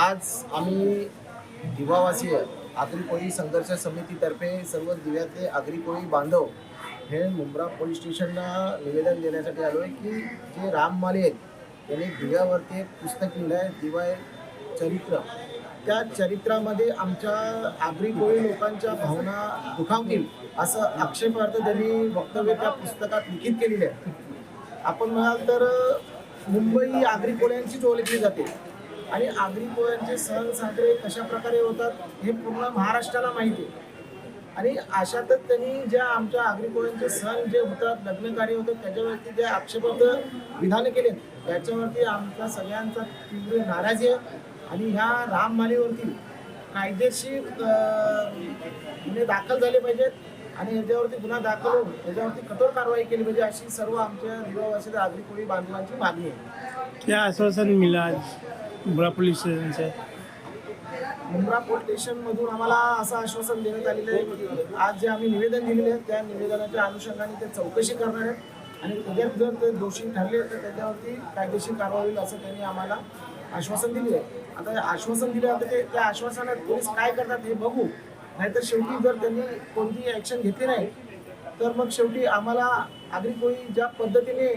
आज आम्ही दिवावासीय आगरी कोळी संघर्ष समितीतर्फे सर्व दिव्यातले आगरी कोळी बांधव हे मुंब्रा पोलीस स्टेशनला निवेदन देण्यासाठी आलो आहे की जे राम माले आहेत त्यांनी दिव्यावरती एक पुस्तक लिहिलं आहे दिवा चरित्र. त्या चरित्रामध्ये आमच्या आगरी कोळी लोकांच्या भावना दुखावतील असं आक्षेपार्थ त्यांनी वक्तव्य त्या पुस्तकात लिखित केलेले आहे. आपण म्हणाल तर मुंबई आगरी कोळ्यांचीच ओळखली जाते. आणि आगरी कोळ्यांचे सण साजरे कशा प्रकारे होतात हे पूर्ण महाराष्ट्राला माहिती आहे. आणि अशातच त्यांनी ज्या आमच्या आगरी कोळ्यांचे सण जे होतात लग्न कार्य होतात त्याच्यावरती जे आक्षेपार्थ विधान केले त्याच्यावरती आमचा सगळ्यांचा तीव्र नाराजी आहे. आणि ह्या राममालीवरती कायदेशीर गुन्हे दाखल झाले पाहिजेत. आणि याच्यावरती गुन्हा दाखल होऊन याच्यावरती कठोर कारवाई केली पाहिजे अशी सर्व आमच्या दिवावासी आगरी कोळी बांधवांची मागणी आहे. क्या आश्वासन मिला Mumbra police police Mumbra police स्टेशनमधून आम्हाला असं आश्वासन देण्यात आलेलं आहे आज जे आम्ही निवेदन दिलेले आहे त्या निवेदनाच्या अनुषंगाने ते चौकशी करणार आहेत. आणि उद्या जर ते दोषी ठरले तर त्याच्यावरती कायदेशीर कारवाई होईल असं त्यांनी आम्हाला आश्वासन दिले आहे. आता आश्वासन दिले आता ते त्या आश्वासनात पोलीस काय करतात हे बघू. नाहीतर शेवटी जर त्यांनी कोणती ॲक्शन घेतली नाही तर मग शेवटी आम्हाला आगरी कोळी ज्या पद्धतीने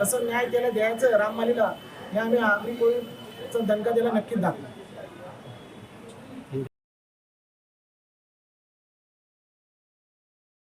कसं न्याय त्याला द्यायचं राममालीला हे आम्ही आगरी कोळी धनका त्याला नक्कीच दाखवा.